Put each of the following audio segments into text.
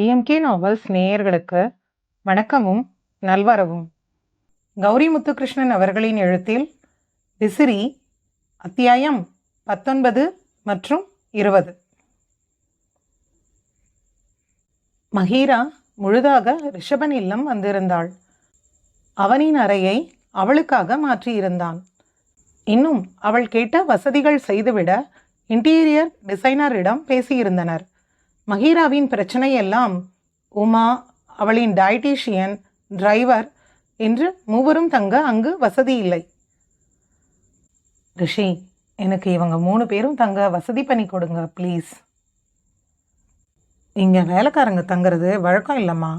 DMK novels நேயர்களுக்கு வணக்கமும் நல்வரவும். கௌரி முத்துகிருஷ்ணன் அவர்களின் எழுத்தில் விசிறி அத்தியாயம் பத்தொன்பது மற்றும் இருபது. மஹீரா முழுதாக ரிஷபன் இல்லம் வந்திருந்தாள். அவனின் அறையை அவளுக்காக மாற்றியிருந்தான். இன்னும் அவள் கேட்ட வசதிகள் செய்துவிட இன்டீரியர் டிசைனரிடம் பேசியிருந்தனர். மஹீராவின் பிரச்சனையெல்லாம் உமா அவளின் டயட்டீஷியன் டிரைவர் என்று மூவரும் தங்க அங்கு வசதி இல்லை. ரிஷி எனக்கு இவங்க மூணு பேரும் தங்க வசதி பண்ணி கொடுங்க ப்ளீஸ் இங்கே வேலைக்காரங்க தங்குறது வழக்கம் இல்லைம்மா.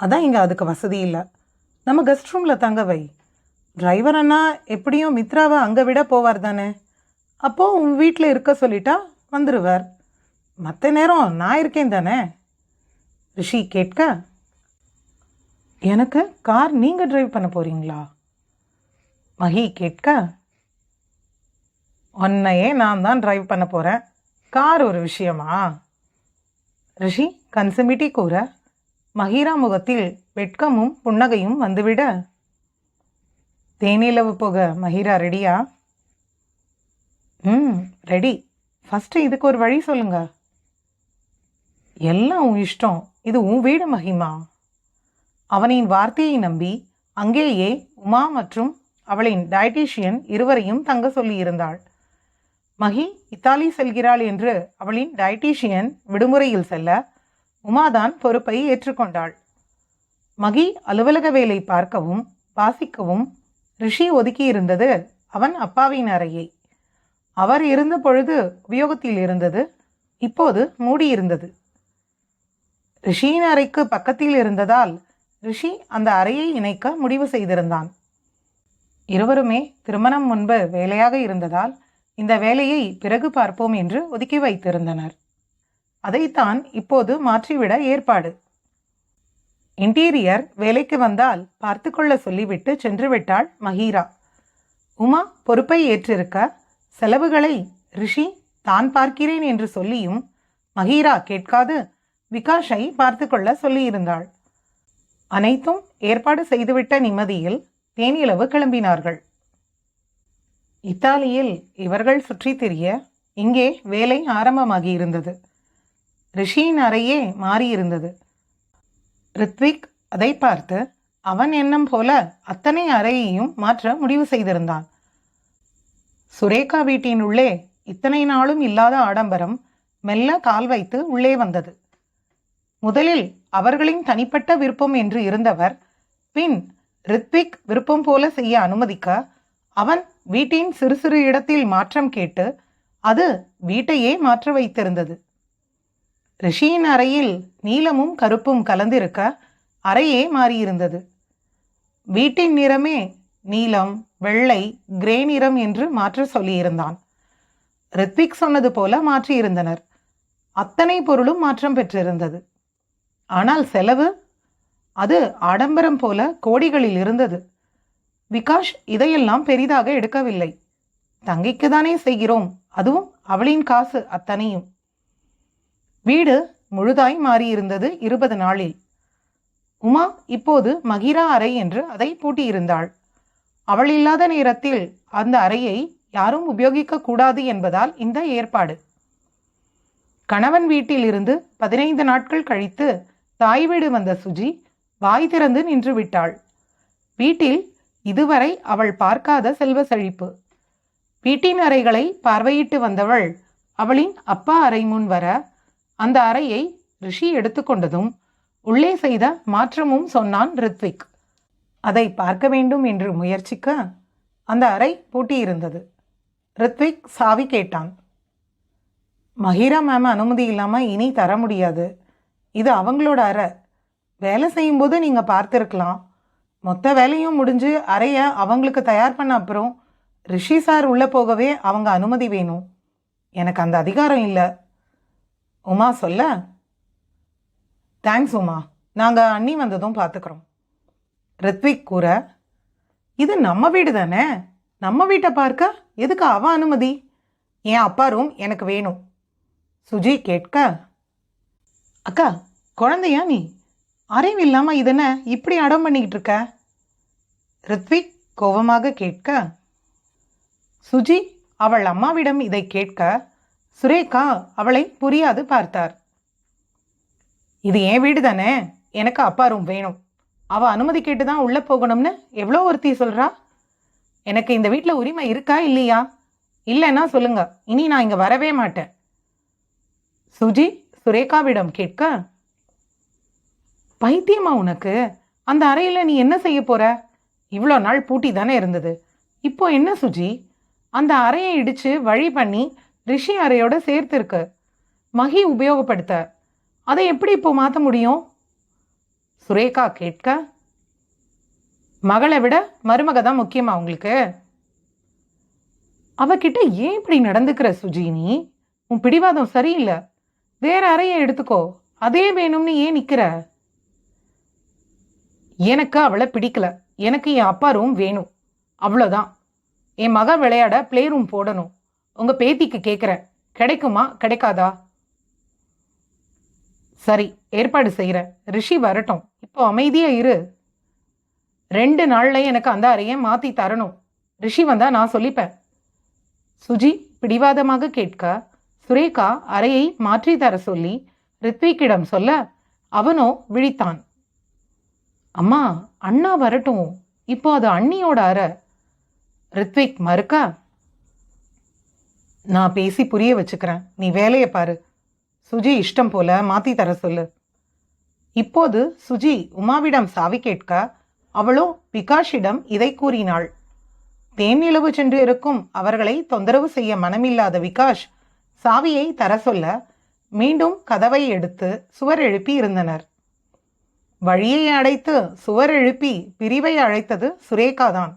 அதான் இங்கே அதுக்கு வசதி இல்லை. நம்ம கெஸ்ட் ரூமில் தங்க வை. டிரைவர் அண்ணா எப்படியும் மித்ராவை அங்கே விட போவார் தானே. அப்போது உன் வீட்டில் இருக்க சொல்லிட்டா வந்துடுவார் மற்ற நேரம் நான் இருக்கேன் தானே? ரிஷி கேட்க. எனக்கு கார் நீங்கள் டிரைவ் பண்ண போகிறீங்களா மஹி கேட்க. உன்னையே நான் தான் டிரைவ் பண்ண போகிறேன் கார் ஒரு விஷயமா? ரிஷி கன்சமிட்டி கூற. மஹீரா முகத்தில் வெட்கமும் புன்னகையும் வந்துவிட. தேனிலவு போக மஹீரா ரெடியா ம் ரெடி ஃபஸ்ட்டு இதுக்கு ஒரு வழி சொல்லுங்கள் எல்லாம் உன் இஷ்டம். இது உன் வீடு மகிமா. அவனின் வார்த்தையை நம்பி அங்கேயே உமா மற்றும் அவளின் டயட்டீஷியன் இருவரையும் தங்க சொல்லியிருந்தாள் மகி இத்தாலி செல்கிறாள் என்று அவளின் டயட்டீஷியன் விடுமுறையில் செல்ல உமாதான் பொறுப்பை ஏற்றுக்கொண்டாள். மகி அலுவலக வேலை பார்க்கவும் வாசிக்கவும் ரிஷி ஒதுக்கியிருந்தது அவன் அப்பாவின் அறையை. அவர் இருந்த பொழுது உபயோகத்தில் இருந்தது இப்போது மூடியிருந்தது. ரிஷியின் அறைக்கு பக்கத்தில் இருந்ததால் ரிஷி அந்த அறையை இணைக்க முடிவு செய்திருந்தான். இருவருமே திருமணம் முன்பு வேலையாக இருந்ததால் இந்த வேலையை பிறகு பார்ப்போம் என்று ஒதுக்கி வைத்திருந்தனர். அதைத்தான் இப்போது மாற்றிவிட ஏற்பாடு. இன்டீரியர் வேலைக்கு வந்தால் பார்த்து கொள்ள சொல்லிவிட்டு சென்று விட்டாள் மஹீரா உமா பொறுப்பை ஏற்றிருக்க செலவுகளை ரிஷி தான் பார்க்கிறேன் என்று சொல்லியும் மஹீரா கேட்காது விகாஷை பார்த்து கொள்ள சொல்லியிருந்தாள். அனைத்தும் ஏற்பாடு செய்துவிட்ட நிம்மதியில் தேனிலவு கிளம்பினார்கள். இத்தாலியில் இவர்கள் சுற்றித் திரிய இங்கே வேலை ஆரம்பமாகியிருந்தது. ரிஷியின் அறையே மாறியிருந்தது. ரித்விக் அதை பார்த்து அவன் எண்ணம் போல அத்தனை அறையையும் மாற்ற முடிவு செய்திருந்தான். சுரேகா வீட்டின் உள்ளே இத்தனை நாளும் இல்லாத ஆடம்பரம் மெல்ல கால் வைத்து உள்ளே வந்தது. முதலில் அவர்களின் தனிப்பட்ட விருப்பம் என்று இருந்தவர் பின் ரித்விக் விருப்பம் போல செய்ய அனுமதிக்க அவன் வீட்டின் சிறு சிறு இடத்தில் மாற்றம் கேட்டு அது வீட்டையே மாற்ற வைத்திருந்தது. ரிஷியின் அறையில் நீலமும் கருப்பும் கலந்திருக்க அறையே மாறியிருந்தது. வீட்டின் நிறமே நீலம் வெள்ளை கிரே நிறம் என்று மாற்ற சொல்லியிருந்தான். ரித்விக் சொன்னது போல மாற்றியிருந்தனர். அத்தனை பொருளும் மாற்றம் பெற்றிருந்தது. ஆனால் செலவு அது ஆடம்பரம் போல கோடிகளில் இருந்தது. விகாஷ் இதையெல்லாம் பெரிதாக எடுக்கவில்லை. தங்கைக்கு தானே செய்கிறோம். அதுவும் அவளின் காசு அத்தனையும். வீடு முழுதாய் மாறியிருந்தது இருபது நாளில். உமா இப்போது மகிரா அறை என்று அதை பூட்டியிருந்தாள். அவள் இல்லாத நேரத்தில் அந்த அறையை யாரும் உபயோகிக்க கூடாது என்பதால் இந்த ஏற்பாடு. கணவன் வீட்டிலிருந்து பதினைந்து நாட்கள் கழித்து தாய் வீடு வந்த சுஜி வாய் திறந்து நின்று விட்டாள். வீட்டில் இதுவரை அவள் பார்க்காத செல்வ செழிப்பு. வீட்டின் அறைகளை பார்வையிட்டு வந்தவள் அவளின் அப்பா அறை முன் வர அந்த அறையை ரிஷி எடுத்துக்கொண்டதும் உள்ளே செய்த மாற்றமும் சொன்னான் ரித்விக். அதை பார்க்க வேண்டும் என்று முயற்சிக்க அந்த அறை பூட்டியிருந்தது. ரித்விக் சாவி கேட்டான். மஹீரா மேம் அனுமதி இல்லாமல் இனி தர முடியாது. இது அவங்களோட அறை. வேலை செய்யும்போது நீங்கள் பார்த்துருக்கலாம். மொத்த வேலையும் முடிஞ்சு அறையை அவங்களுக்கு தயார் பண்ண அப்புறம் ரிஷி சார் உள்ளே போகவே அவங்க அனுமதி வேணும். எனக்கு அந்த அதிகாரம் இல்லை. உமா சொல்ல? தேங்க்ஸ் உமா. நாங்கள் அண்ணி வந்ததும் பார்த்துக்குறோம் ரித்விக் கூற இது நம்ம வீடு தானே? நம்ம வீட்டை பார்க்க எதுக்கு அவ அனுமதி? என் அப்பா ரூம் எனக்கு வேணும். சுஜி கேட்க அக்கா குழந்தையா நீ? அறிவில்லாம இதென்ன இப்படி அடம் பண்ணிக்கிட்டு இருக்க? ரித்விக் கோபமாக கேட்க. சுஜி அவள் அம்மாவிடம் இதை கேட்க சுரேகா அவளை புரியாது பார்த்தார். இது என் வீடு தானே? எனக்கு அப்பா ரூம் வேணும். அவள் அனுமதி கேட்டு தான் உள்ளே போகணும்னு எவ்வளோ ஒருத்தி சொல்கிறா எனக்கு இந்த வீட்டில் உரிமை இருக்கா இல்லையா? இல்லைன்னா சொல்லுங்க. இனி நான் இங்கே வரவே மாட்டேன். சுஜி சுரேகாவிடம் கேட்க பைத்தியமா உனக்கு? அந்த அறையில் நீ என்ன செய்ய போற? இவ்வளோ நாள் பூட்டி தானே இருந்தது. இப்போ என்ன சுஜி? அந்த அறையை இடித்து வழி பண்ணி ரிஷி அறையோட சேர்த்துருக்கு. மகி உபயோகப்படுத்த. அதை எப்படி இப்போ மாற்ற முடியும்? சுரேகா கேட்க மகளை விட மருமக தான் முக்கியமா உங்களுக்கு? அவகிட்ட ஏன் இப்படி நடந்துக்கிற சுஜி நீ? உன் பிடிவாதம் சரியில்லை. வேற அறையை எடுத்துக்கோ. அதே வேணும்னு ஏன் நிக்கிற? எனக்கு அவளை பிடிக்கல. எனக்கு என் அப்பா ரூம் வேணும். அவ்வளோதான் என் மக விளையாட ப்ளே ரூம் போடணும். உங்க பேத்திக்கு கேட்குறேன் கிடைக்குமா? கிடைக்காதா? சரி ஏற்பாடு செய்கிறேன் ரிஷி வரட்டும். இப்போ அமைதியா இரு. ரெண்டு நாள்ல எனக்கு அந்த அறையை மாத்தி தரணும். ரிஷி வந்தா நான் சொல்லிப்பேன். சுஜி பிடிவாதமாக கேட்க சுரேகா அறையை மாற்றி தர சொல்லி ரித்விக்கிடம் சொல்ல அவனோ விழித்தான். அம்மா அண்ணா வரட்டும். இப்போ அது அண்ணியோட அறை. ரித்விக் மறுக்க நான் பேசி புரிய வச்சுக்கிறேன். நீ வேலையை பாரு. சுஜி இஷ்டம் போல மாற்றி தர சொல்லு. இப்போது சுஜி உமாவிடம் சாவி கேட்க அவளோ விகாஷிடம் இதை கூறினாள். தேனிலவு சென்று இருக்கும் அவர்களை தொந்தரவு செய்ய மனமில்லாத விகாஷ் சாவியை தர சொல்ல மீண்டும் கதவை எடுத்து சுவர் எழுப்பி இருந்தனர். வழியை அடைத்து சுவர் எழுப்பி பிரிவை அழைத்தது சுரேகாதான்.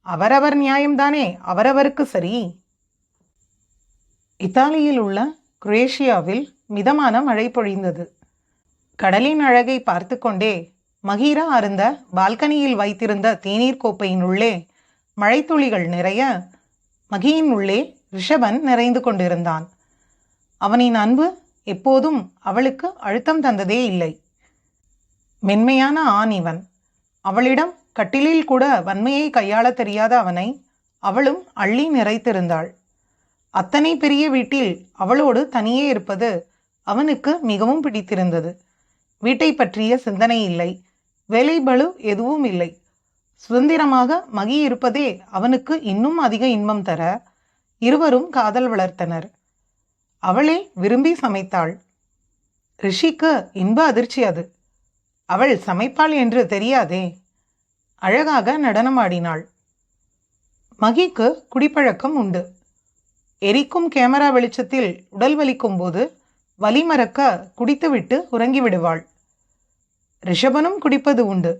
அவரவர் நியாயம்தானே அவரவருக்கு சரி. இத்தாலியில் உள்ள குரேஷியாவில் மிதமான மழை பொழிந்தது. கடலின் அழகை பார்த்து கொண்டே மகீரா அருந்த பால்கனியில் வைத்திருந்த தேநீர் கோப்பையின் உள்ளே மழைத்துளிகள் நிறைய மகியின் உள்ளே ரிஷபன் நிறைந்து கொண்டிருந்தான். அவனின் அன்பு எப்போதும் அவளுக்கு அழுத்தம் தந்ததே இல்லை. மென்மையான ஆண் இவன். அவளிடம் கட்டிலில் கூட வன்மையை கையாளத் தெரியாத அவனை அவளும் அள்ளி நிறைத்திருந்தாள். அத்தனை பெரிய வீட்டில் அவளோடு தனியே இருப்பது அவனுக்கு மிகவும் பிடித்திருந்தது. வீட்டை பற்றிய சிந்தனை இல்லை. வேலை பலு எதுவும் இல்லை. சுதந்திரமாக மகி இருப்பதே அவனுக்கு இன்னும் அதிக இன்பம் தர இருவரும் காதல் வளர்த்தனர். அவளே விரும்பி சமைத்தாள். ரிஷிக்கு இன்ப அதிர்ச்சி அது. அவள் சமைப்பாள் என்று தெரியாதே. அழகாக நடனமாடினாள் மகிக்கு குடிப்பழக்கம் உண்டு. எரிக்கும் கேமரா வெளிச்சத்தில் உடல் வலிக்கும் போது வலி மறக்க குடித்துவிட்டு உறங்கி விடுவாள். ரிஷபனும் குடிப்பது உண்டு.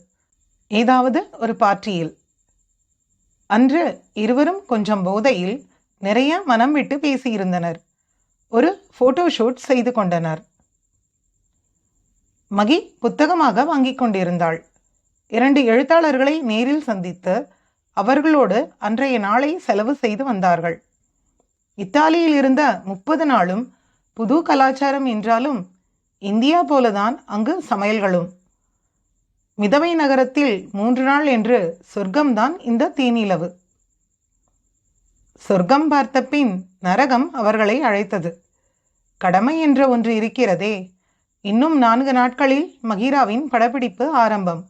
ஏதாவது ஒரு பார்ட்டியில். அன்று இருவரும் கொஞ்சம் போதையில் நிறைய மனம் விட்டு பேசியிருந்தனர். ஒரு போட்டோ ஷூட் செய்து கொண்டனர். மகி புத்தகமாக வாங்கிக் கொண்டிருந்தாள். இரண்டு எழுத்தாளர்களை நேரில் சந்தித்து அவர்களோடு அன்றைய நாளை செலவு செய்து வந்தார்கள். இத்தாலியில் இருந்த முப்பது நாளும் புது கலாச்சாரம் என்றாலும் இந்தியா போலதான் அங்கு சமையல்களும். மிதவை நகரத்தில் மூன்று நாள் என்று சொர்க்கம்தான் இந்த தேனிலவு. சொர்க்கம் பார்த்த பின் நரகம் அவர்களை அழைத்தது. கடமை என்ற ஒன்று இருக்கிறதே. இன்னும் நான்கு நாட்களில் மகிராவின் படப்பிடிப்பு ஆரம்பம்.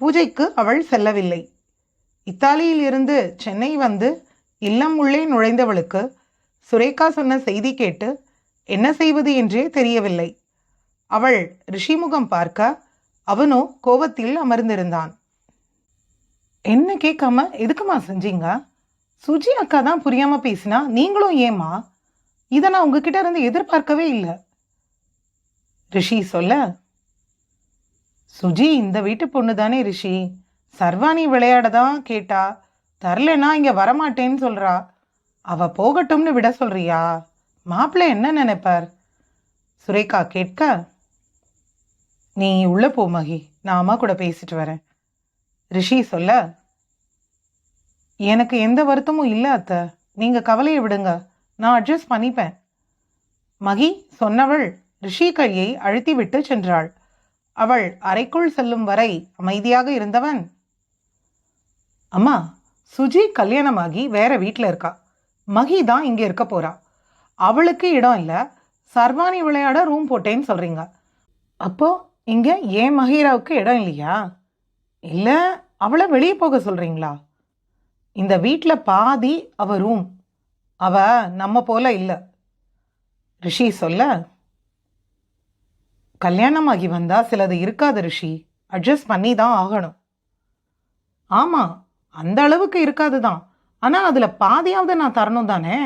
பூஜைக்கு அவள் செல்லவில்லை. இத்தாலியில் இருந்து சென்னை வந்து இல்லம் உள்ளே நுழைந்தவளுக்கு சுரேகா சொன்ன செய்தி கேட்டு என்ன செய்வது என்றே தெரியவில்லை. அவள் ரிஷிமுகம் பார்க்க அவனோ கோவத்தில் அமர்ந்திருந்தான். என்ன கேட்காம எதுக்குமா செஞ்சீங்க? சுஜி அக்கா தான் புரியாமல் பேசினா நீங்களும் ஏமா இதை நான் உங்ககிட்ட இருந்து எதிர்பார்க்கவே இல்லை. ரிஷி சொல்ல சுஜி இந்த வீட்டு பொண்ணு தானே ரிஷி. சர்வாணி விளையாட தான் கேட்டா தரலனா இங்கே வரமாட்டேன்னு சொல்கிறா அவ போகட்டும்னு விட சொல்றியா? மாப்பிள்ளை என்ன நினைப்பார்? சுரேகா கேட்க நீ உள்ளே போ மகி. நான் அம்மா கூட பேசிட்டு வரேன். ரிஷி சொல்ல எனக்கு எந்த வருத்தமும் இல்லை அத்தை. நீங்கள் கவலையை விடுங்க. நான் அட்ஜஸ்ட் பண்ணிப்பேன். மகி சொன்னவள் ரிஷி கையை அழுத்திவிட்டு சென்றாள். அவள் அறைக்குள் செல்லும் வரை அமைதியாக இருந்தவன். அம்மா சுஜி கல்யாணமாகி வேற வீட்டில் இருக்கா? மகி தான் இங்கே இருக்க போறா. அவளுக்கு இடம் இல்லை. சர்வாணி விளையாட ரூம் போட்டேன்னு சொல்றீங்க. அப்போ இங்கே ஏன் மஹீராவுக்கு இடம் இல்லையா? இல்லை அவளை வெளியே போக சொல்றீங்களா? இந்த வீட்டில் பாதி அவ ரூம் அவ நம்ம போல இல்லை. ரிஷி சொல்ல கல்யாணமாகி வந்தா சிலது இருக்காது ரிஷி. அட்ஜஸ்ட் பண்ணி தான் ஆகணும். ஆமாம் அந்த அளவுக்கு இருக்காது தான். ஆனால் அதில் பாதியாவது நான் தரணும் தானே?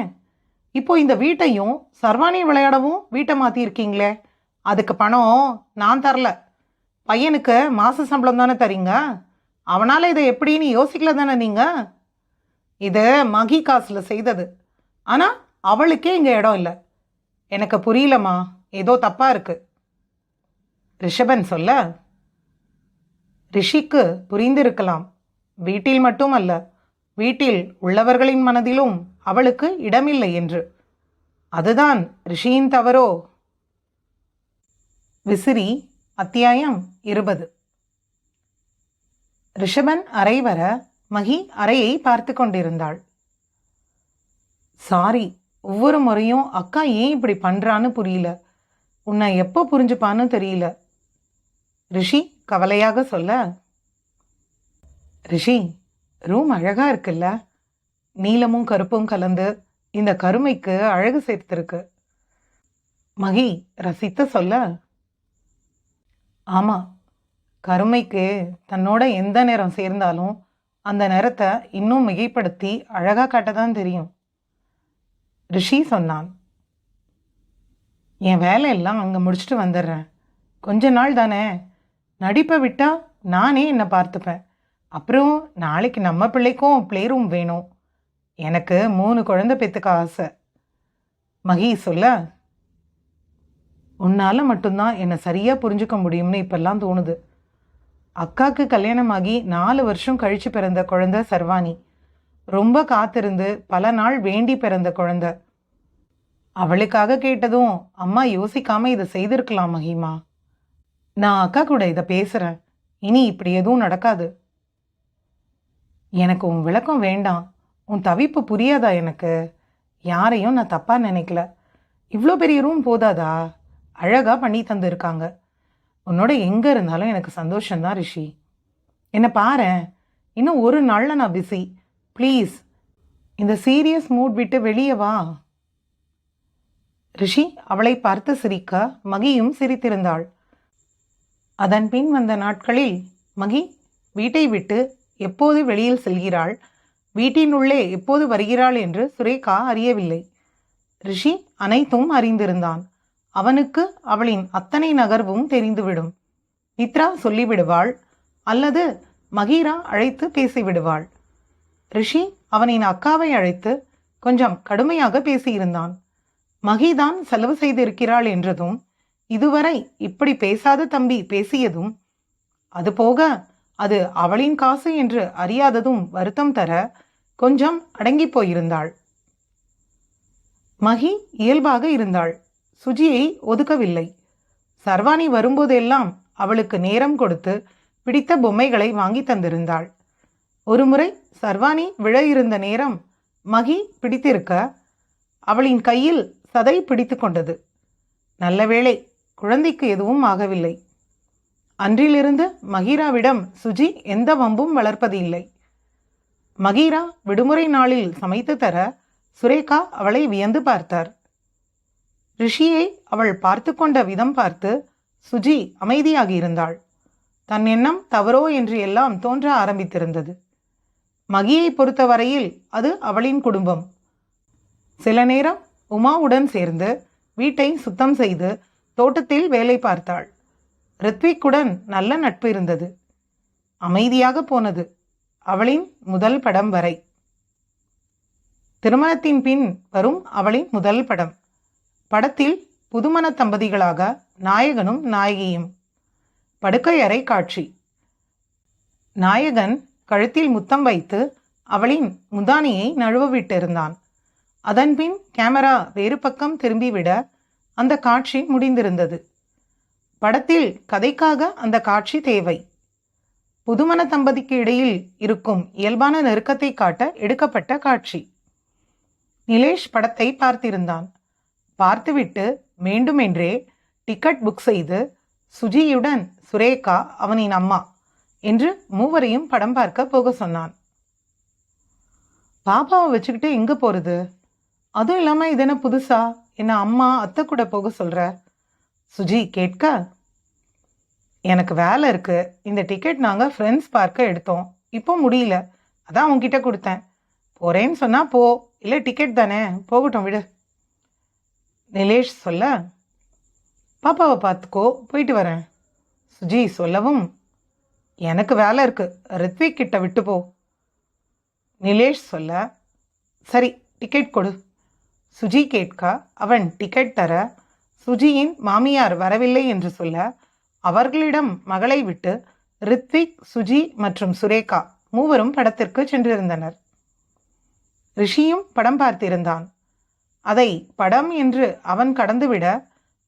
இப்போ இந்த வீட்டையும் சர்வாணி விளையாடவும் வீட்டை மாற்றிருக்கீங்களே அதுக்கு பணம் நான் தரல. பையனுக்கு மாத சம்பளம் தானே தரீங்க? அவனால் இதை எப்படின்னு யோசிக்கல தானே நீங்கள் இதை மகி காசில் செய்தது. ஆனால் அவளுக்கே இங்கே இடம் இல்லை. எனக்கு புரியலம்மா. ஏதோ தப்பாக இருக்குது ரிஷபன் சொல்ல ரிஷிக்கு புரிந்திருக்கலாம். வீட்டில் மட்டும் அல்ல வீட்டில் உள்ளவர்களின் மனதிலும் அவளுக்கு இடமில்லை என்று. அதுதான் ரிஷியின் தவறோ? விசிறி அத்தியாயம் இருபது. ரிஷபன் அறை வர மகி அறையை பார்த்து கொண்டிருந்தாள். சாரி ஒவ்வொரு முறையும் அக்கா ஏன் இப்படி பண்றான்னு புரியல. உன்னை எப்போ புரிஞ்சுப்பான்னு தெரியல. ரிஷி கவலையாக சொல்ல. ரிஷி ரூம் அழகா இருக்குல்ல. நீலமும் கருப்பும் கலந்து இந்த கருமைக்கு அழகு சேர்த்திருக்கு. மகி ரசித்து சொல்ல. ஆமா கருமைக்கு தன்னோட எந்த நேரம் சேர்ந்தாலும் அந்த நிறத்தை இன்னும் மிகைப்படுத்தி அழகா காட்டதான் தெரியும். ரிஷி சொன்னான் என் வேலையெல்லாம் அங்கே முடிச்சுட்டு வந்துடுறேன். கொஞ்ச நாள் தானே. நடிப்பை விட்டால் நானே என்னை பார்த்துப்பேன். அப்புறம் நாளைக்கு நம்ம பிள்ளைக்கும் ப்ளே ரூம் வேணும். எனக்கு மூணு குழந்தை பெற்றுக்க ஆசை. மகி சொல்ல. உன்னால் மட்டும்தான் என்னை சரியாக புரிஞ்சுக்க முடியும்னு இப்பெல்லாம் தோணுது. அக்காவுக்கு கல்யாணமாகி நாலு வருஷம் கழிச்சு பிறந்த குழந்தை சர்வாணி. ரொம்ப காத்திருந்து பல நாள் வேண்டி பிறந்த குழந்த. அவளுக்காக கேட்டதும் அம்மா யோசிக்காம இதை செய்திருக்கலாம் மகிமா. நான் அக்கா கூட இதை பேசுகிறேன் இனி இப்படி எதுவும் நடக்காது. எனக்கு உன் விளக்கம் வேண்டாம். உன் தவிப்பு புரியாதா எனக்கு? யாரையும் நான் தப்பாக நினைக்கல. இவ்வளோ பெரிய ரூம் போதாதா? அழகாக பண்ணி தந்துருக்காங்க. உன்னோட எங்கே இருந்தாலும் எனக்கு சந்தோஷந்தான் ரிஷி. என்னை பாரேன் இன்னும் ஒரு நாளில் நான் பிஸி ப்ளீஸ் இந்த சீரியஸ் மூட் விட்டு வெளியே வா. ரிஷி அவளை பார்த்து சிரிக்க மகியும் சிரித்திருந்தாள். அதன் பின் வந்த நாட்களில் மகி வீட்டை விட்டு எப்போது வெளியில் செல்கிறாள்? வீட்டினுள்ளே எப்போது வருகிறாள் என்று சுரேகா அறியவில்லை. ரிஷி அனைத்தும் அறிந்திருந்தான். அவனுக்கு அவளின் அத்தனை நகர்வும் தெரிந்துவிடும். மித்ரா சொல்லிவிடுவாள் அல்லது மகீரா அழைத்து பேசிவிடுவாள். ரிஷி அவனின் அக்காவை அழைத்து கொஞ்சம் கடுமையாக பேசியிருந்தான். மகிதான் செலவு செய்திருக்கிறாள் என்றதும் இதுவரை இப்படி பேசாத தம்பி பேசியதும் அதுபோக அது அவளின் காசு என்று அறியாததும் வருத்தம் தர கொஞ்சம் அடங்கி போயிருந்தாள். மகி இயல்பாக இருந்தாள். சுஜியை ஒதுக்கவில்லை. சர்வாணி வரும்போதெல்லாம் அவளுக்கு நேரம் கொடுத்து பிடித்த பொம்மைகளை வாங்கி தந்திருந்தாள். ஒருமுறை சர்வாணி விழ இருந்த நேரம் மகி பிடித்திருக்க அவளின் கையில் சதை பிடித்து கொண்டது. நல்ல வேளை குழந்தைக்கு எதுவும் ஆகவில்லை. அன்றிலிருந்து மகீராவிடம் சுஜி எந்த வம்பும் வளர்ப்பது இல்லை. மகீரா விடுமுறை நாளில் சமைத்து தர சுரேகா அவளை வியந்து பார்த்தார். ரிஷியை அவள் பார்த்து கொண்ட விதம் பார்த்து சுஜி அமைதியாகி இருந்தாள் தன் எண்ணம் தவறோ என்று எல்லாம் தோன்ற ஆரம்பித்திருந்தது. மகியை பொறுத்தவரையில் அது அவளின் குடும்பம். சில நேரம் உமாவுடன் சேர்ந்து வீட்டை சுத்தம் செய்து தோட்டத்தில் வேலை பார்த்தாள். ரித்விக்குடன் நல்ல நட்பு இருந்தது. அமைதியாக போனது அவளின் முதல் படம் வரை. திருமணத்தின் பின் வரும் அவளின் முதல் படம். படத்தில் புதுமண தம்பதிகளாக நாயகனும் நாயகியும். படுக்கையறை காட்சி. நாயகன் கழுத்தில் முத்தம் வைத்து அவளின் முந்தானியை நழுவவிட்டிருந்தான். அதன்பின் கேமரா வேறு பக்கம் திரும்பிவிட அந்த காட்சி முடிந்திருந்தது. படத்தில் கதைக்காக அந்த காட்சி தேவை. புதுமண தம்பதிக்கு இடையில் இருக்கும் இயல்பான நெருக்கத்தை காட்ட எடுக்கப்பட்ட காட்சி. நிலேஷ் படத்தை பார்த்திருந்தான். பார்த்துவிட்டு வேண்டுமென்றே டிக்கெட் புக் செய்து சுஜியுடன் சுரேகா அவனின் அம்மா என்று மூவரையும் படம் பார்க்க போக சொன்னான். பாப்பாவை வச்சுக்கிட்டு எங்கே போகிறது அதுவும் இல்லாமல் இது என்ன புதுசா? என்ன அம்மா அத்தை கூட போக சொல்கிற சுஜி கேட்க? எனக்கு வேலை இருக்கு. இந்த டிக்கெட் நாங்கள் ஃப்ரெண்ட்ஸ் பார்க்க எடுத்தோம். இப்போ முடியல. அதான் உன்கிட்ட கொடுத்தேன். போறேன்னு சொன்னா போ. இல்லை டிக்கெட் தானே? போகட்டும் விடு. நிலேஷ் சொல்ல பாப்பாவை பார்த்துக்கோ போயிட்டு வரேன். சுஜி சொல்லவும். எனக்கு வேலை இருக்குது ரித்விக் கிட்ட விட்டு போ. நிலேஷ் சொல்ல சரி டிக்கெட் கொடு. சுஜி கேட்க அவன் டிக்கெட் தர சுஜியின் மாமியார் வரவில்லை என்று சொல்ல அவர்களிடம் மகளை விட்டு ரித்விக் சுஜி மற்றும் சுரேகா மூவரும் படத்திற்கு சென்றிருந்தனர். ரிஷியும் படம் பார்த்திருந்தான். அதை படம் என்று அவன் கடந்துவிட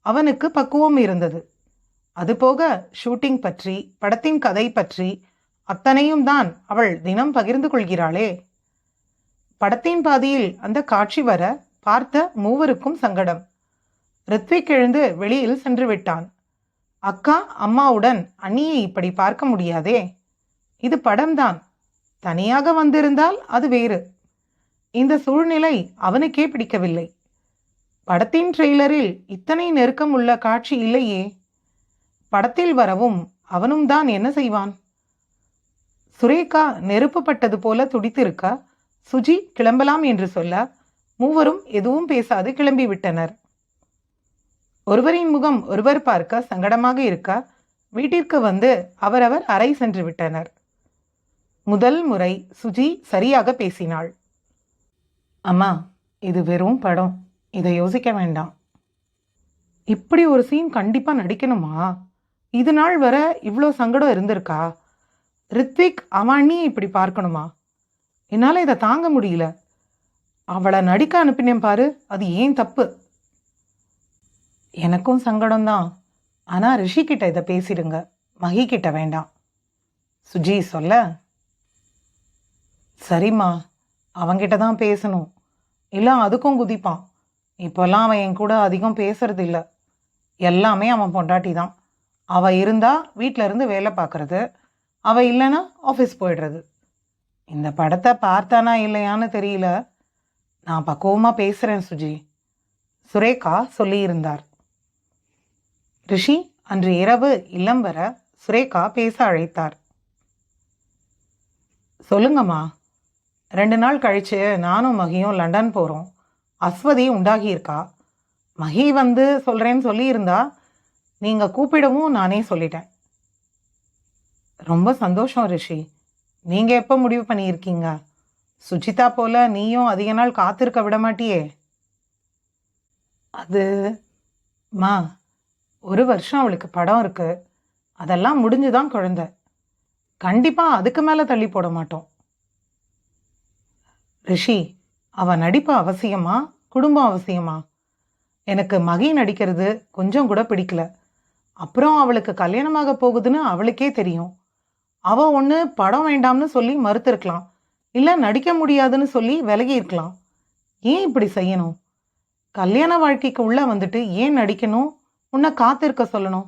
அவனுக்கு பக்குவம் இருந்தது. அதுபோக ஷூட்டிங் பற்றி படத்தின் கதை பற்றி அத்தனையும் தான் அவள் தினம் பகிர்ந்து கொள்கிறாளே. படத்தின் பாதியில் அந்த காட்சி வர பார்த்த மூவருக்கும் சங்கடம். ரித்விக் எழுந்து வெளியில் சென்று விட்டான். அக்கா அம்மாவுடன் அண்ணியை இப்படி பார்க்க முடியாதே. இது படம்தான். தனியாக வந்திருந்தால் அது வேறு. இந்த சூழ்நிலை அவனுக்கே பிடிக்கவில்லை. படத்தின் ட்ரெய்லரில் இத்தனை நெருக்கம் உள்ள காட்சி இல்லையே. படத்தில் வரவும் அவனும் தான் என்ன செய்வான்? சுரேகா நெருப்புப்பட்டது போல துடித்திருக்க சுஜி கிளம்பலாம் என்று சொல்ல மூவரும் எதுவும் பேசாது கிளம்பிவிட்டனர் ஒருவரின் முகம் ஒருவர் பார்க்க சங்கடமாக இருக்க வீட்டிற்கு வந்து அவரவர் அறை சென்று விட்டனர். முதல் முறை சுஜி சரியாக பேசினாள். அம்மா இது வெறும் படம். இதை யோசிக்க வேண்டாம். இப்படி ஒரு சீன் கண்டிப்பாக நடிக்கணுமா? இது நாள் வர இவ்வளோ சங்கடம் இருந்திருக்கா? ரித்விக் அவன் இப்படி பார்க்கணுமா? என்னால் இதை தாங்க முடியல. அவளை நடிக்க அனுப்பினேன் பாரு அது ஏன் தப்பு? எனக்கும் சங்கடம்தான் ஆனால் ரிஷி கிட்ட இதை பேசிடுங்க. மகி கிட்ட வேண்டாம். சுஜி சொல்ல. சரிம்மா. அவங்கிட்ட தான் பேசணும். இல்லை அதுக்கும் குதிப்பான். இப்போல்லாம் அவன் என் கூட அதிகம் பேசுறது இல்லை. எல்லாமே அவன் பொண்டாட்டி தான். அவள் இருந்தால் வீட்டில் இருந்து வேலை பார்க்குறது அவள் இல்லைன்னா ஆஃபீஸ் போயிடுறது. இந்த படத்தை பார்த்தானா இல்லையான்னு தெரியல. நான் பக்குவமாக பேசுகிறேன் சுஜி. சுரேகா சொல்லியிருந்தார். ரிஷி அன்று இரவு இளம் வர சுரேகா பேச அழைத்தார். சொல்லுங்கம்மா. ரெண்டு நாள் கழிச்சு நானும் மகியும் லண்டன் போகிறோம் அஸ்வதி உண்டாகியிருக்கா? மகி வந்து சொல்கிறேன்னு சொல்லியிருந்தா நீங்கள் கூப்பிடவும் நானே சொல்லிட்டேன். ரொம்ப சந்தோஷம் ரிஷி. நீங்கள் எப்போ முடிவு பண்ணியிருக்கீங்க? சுஜிதா போல நீயும் அதிக நாள் காத்திருக்க விட மாட்டியே. அது மா ஒரு வருஷம் அவளுக்கு படம் இருக்குது அதெல்லாம் முடிஞ்சுதான் குழந்தை. கண்டிப்பாக அதுக்கு மேலே தள்ளி போட மாட்டோம். ரிஷி அவன் நடிப்பு அவசியமா? குடும்பம் அவசியமா? எனக்கு மகி நடிக்கிறது கொஞ்சம் கூட பிடிக்கல. அப்புறம் அவளுக்கு கல்யாணமாக போகுதுன்னு அவளுக்கே தெரியும். அவ ஒன்று படம் வேண்டாம்னு சொல்லி மறுத்திருக்கலாம். இல்லை நடிக்க முடியாதுன்னு சொல்லி விலகி இருக்கலாம் ஏன் இப்படி செய்யணும்? கல்யாண வாழ்க்கைக்கு உள்ள வந்துட்டு ஏன் நடிக்கணும்? உன்னை காத்திருக்க சொல்லணும்.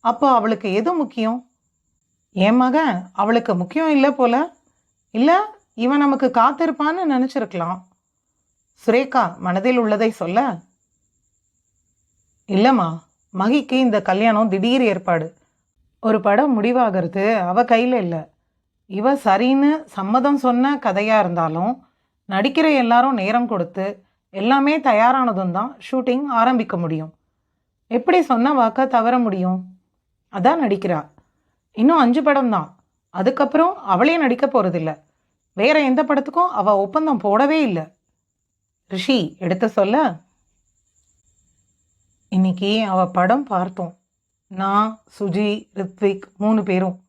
அப்போ அவளுக்கு எது முக்கியம்? என் மகன் அவளுக்கு முக்கியம் இல்லை போல? இல்லை இவன் நமக்கு காத்திருப்பான்னு நினச்சிருக்கலாம். சுரேகா மனதில் உள்ளதை சொல்ல இல்லைம்மா மகிக்கு இந்த கல்யாணம் திடீர் ஏற்பாடு. ஒரு படம் முடிவாகிறது அவ கையில் இல்லை. இவ சரின்னு சம்மதம் சொன்ன கதையாக இருந்தாலும் நடிக்கிற எல்லாரும் நேரம் கொடுத்து எல்லாமே தயாரானதும் தான் ஷூட்டிங் ஆரம்பிக்க முடியும். எப்படி சொன்ன வாக்க தவற முடியும்? அதான் நடிக்கிறா. இன்னும் அஞ்சு படம் தான். அதுக்கப்புறம் அவளே நடிக்க போகிறதில்ல வேற எந்த படத்துக்கும் அவ ஒப்பந்தம் போடவே இல்லை. ரிஷி எடுத்து சொல்ல. இன்னைக்கு அவ படம் பார்த்தோம். நான் சுஜி ரித்விக் மூணு பேரும்.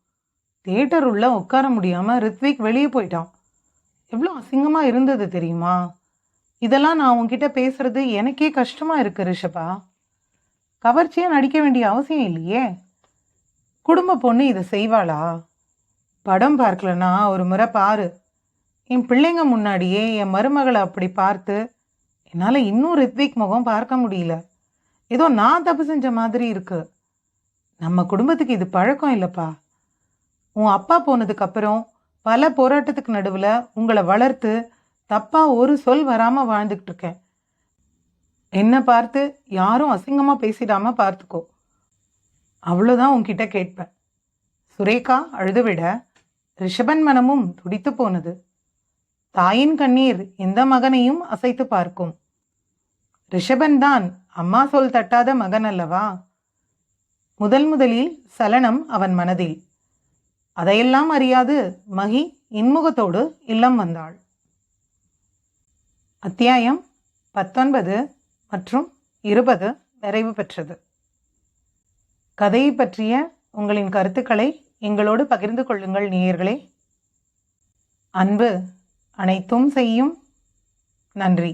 தியேட்டர் உள்ள உட்கார முடியாம ரித்விக் வெளியே போயிட்டான். எவ்வளோ அசிங்கமா இருந்தது தெரியுமா? இதெல்லாம் நான் உன்கிட்ட பேசுறது எனக்கே கஷ்டமா இருக்கு ரிஷபா. கவர்ச்சியாக நடிக்க வேண்டிய அவசியம் இல்லையே. குடும்ப பொண்ணு இதை செய்வாளா? படம் பார்க்கலனா ஒரு முறை பாரு. என் பிள்ளைங்க முன்னாடியே என் மருமகளை அப்படி பார்த்து என்னால் இன்னும் ரித்விக் முகம் பார்க்க முடியல. ஏதோ நான் தப்பு செஞ்ச மாதிரி இருக்கு. நம்ம குடும்பத்துக்கு இது பழக்கம் இல்லைப்பா. உன் அப்பா போனதுக்கு அப்புறம் பல போராட்டத்துக்கு நடுவில் உங்களை வளர்த்து தப்பாக ஒரு சொல் வராமல் வாழ்ந்துக்கிட்டு இருக்கேன். என்னை பார்த்து யாரும் அசிங்கமாக பேசிடாம பார்த்துக்கோ. அவ்வளோதான் உன்கிட்ட கேட்பேன். சுரேகா அழுதுவிட ரிஷபன் மனமும் துடித்து போனது. தாயின் கண்ணீர் எந்த மகனையும் அசைத்து பார்க்கும். ரிஷபன் தான் அம்மா சொல் தட்டாத மகன் அல்லவா? முதல் முதலில் சலனம் அவன் மனதில். அதையெல்லாம் அறியாது மகி இன்முகத்தோடு இல்லம் வந்தாள். அத்தியாயம் பத்தொன்பது மற்றும் இருபது நிறைவு பெற்றது. கதையை பற்றிய உங்களின் கருத்துக்களை எங்களோடு பகிர்ந்து கொள்ளுங்கள் நேயர்களே. அன்பு அனைத்தும் செய்யும். நன்றி.